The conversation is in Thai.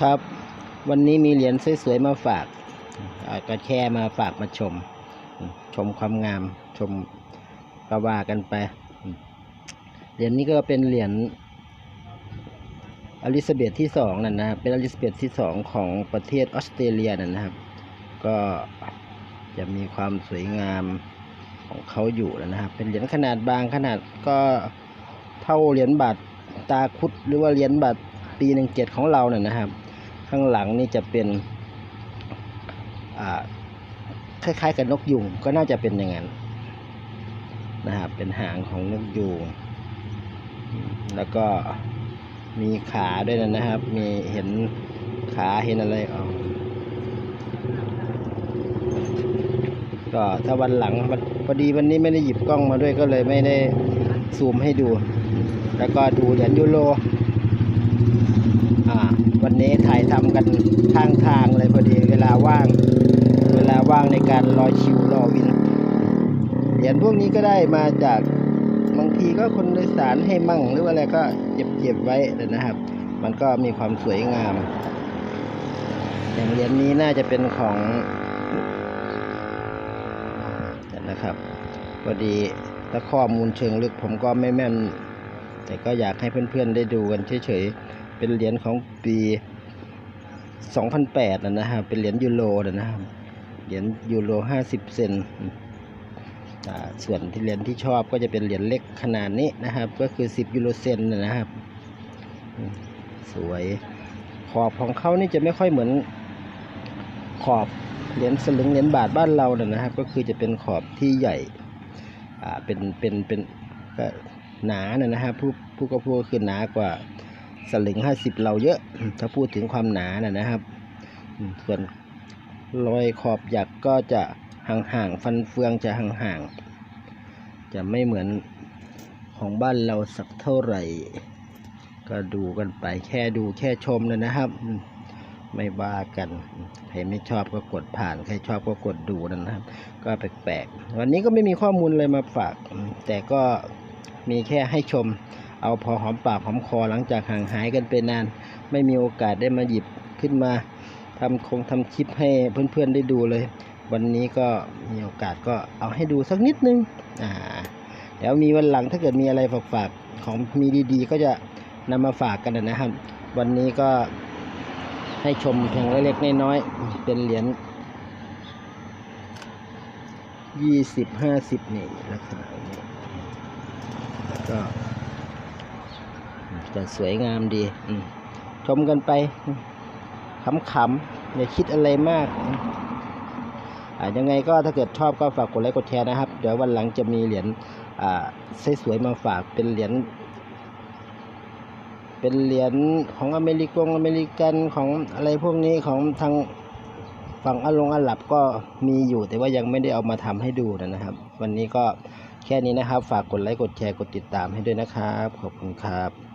ครับ วันนี้มีเหรียญสวยๆมาฝากก็แค่มาฝากมาชม ชมความงามชมก็ว่ากันไป เหรียญนี้ก็เป็นเหรียญอลิซาเบธที่สองนั่นนะครับเป็นอลิซาเบธที่สองของประเทศออสเตรเลียนั่นนะครับ ก็จะมีความสวยงามของเขาอยู่นะครับ เป็นเหรียญขนาดบางขนาดก็เท่าเหรียญบาทตาคุดหรือว่าเหรียญบาทปีหนึ่งเจ็ดของเราเนี่ยนะครับ ข้างหลังนี่จะเป็นคล้ายๆกับนกยุงก็น่าจะเป็นอย่างนั้นนะครับเป็นหางของนกยูงแล้วก็มีขาด้วยนะครับ มีเห็นขาเห็นอะไรออก็ถ้าวันหลังพอดีวันนี้ไม่ได้หยิบกล้องมาด้วยก็เลยไม่ได้ซูมให้ดู แล้วก็ดูเหรียญยูโร วันนี้ถ่ายทำกันข้างทางเลยพอดีเวลาว่าง เวลาว่างในการรอคิวรอวินเหรียญพวกนี้ก็ได้มาจากบางทีก็คนโดยสารให้มั่งหรือว่าอะไรก็เก็บเก็บไว้นะครับ มันก็มีความสวยงาม อย่างเหรียญนี้น่าจะเป็นของนะครับพอดีถ้าข้อมูลเชิงลึกผมก็ไม่แม่น แต่ก็อยากให้เพื่อนๆได้ดูกันเฉยๆ เป็นเหรียญของปี 2008นะนะครับ เป็นเหรียญยูโรนะครับ เหรียญยูโร 50 เซนส่วนที่เหรียญที่ชอบก็จะเป็นเหรียญเล็กขนาดนี้นะครับ ก็คือ 10 ยูโรเซนนะครับ สวย ขอบของเขานี่จะไม่ค่อยเหมือนขอบเหรียญสลึงเหรียญบาทบ้านเราเนะนะครับ ก็คือจะเป็นขอบที่ใหญ่ อ่า เป็น เป็น เป็นก็หนาเนะนะครับผู้ผู้ก็พูดก็คือหนากว่า สลึงห้าสิบเราเยอะ ถ้าพูดถึงความหนานะนะครับ ส่วนรอยขอบหยักก็จะห่างๆ ฟันเฟืองจะห่างๆ จะไม่เหมือนของบ้านเราสักเท่าไหร่ ก็ดูกันไปแค่ดูแค่ชมนะนะครับ ไม่ว่ากัน ใครไม่ชอบก็กดผ่าน ใครชอบก็กดดูนะครับ ก็แปลกๆ วันนี้ก็ไม่มีข้อมูลอะไรมาฝาก แต่ก็มีแค่ให้ชม เอาพอหอมปากหอมคอหลังจากห่างหายกันไปนาน ไม่มีโอกาสได้มาหยิบขึ้นมาทำคงทำคลิปให้เพื่อนๆได้ดูเลย วันนี้ก็มีโอกาสก็เอาให้ดูสักนิดนึงอ่าเดี๋ยวมีวันหลังถ้าเกิดมีอะไรฝากๆของมีดีๆ ก็จะนำมาฝากกันนะครับ วันนี้ก็ให้ชมเพียงเล็กๆน้อยๆเป็นเหรียญยี่สิบห้าสิบนี่ลักษณะนี้แล้วก็ จะสวยงามดีชมกันไปขำๆอย่าคิดอะไรมากยังไงก็ถ้าเกิดชอบก็ฝากกดไลค์กดแชร์นะครับ เดี๋ยววันหลังจะมีเหรียญสวยๆมาฝากเป็นเหรียญเป็นเหรียญของอเมริกงอเมริกันของอะไรพวกนี้ของทางฝั่งอาลงอาหรับก็มีอยู่แต่ว่ายังไม่ได้เอามาทำให้ดูนะครับ วันนี้ก็แค่นี้นะครับ ฝากกดไลค์กดแชร์กดติดตามให้ด้วยนะครับ ขอบคุณครับ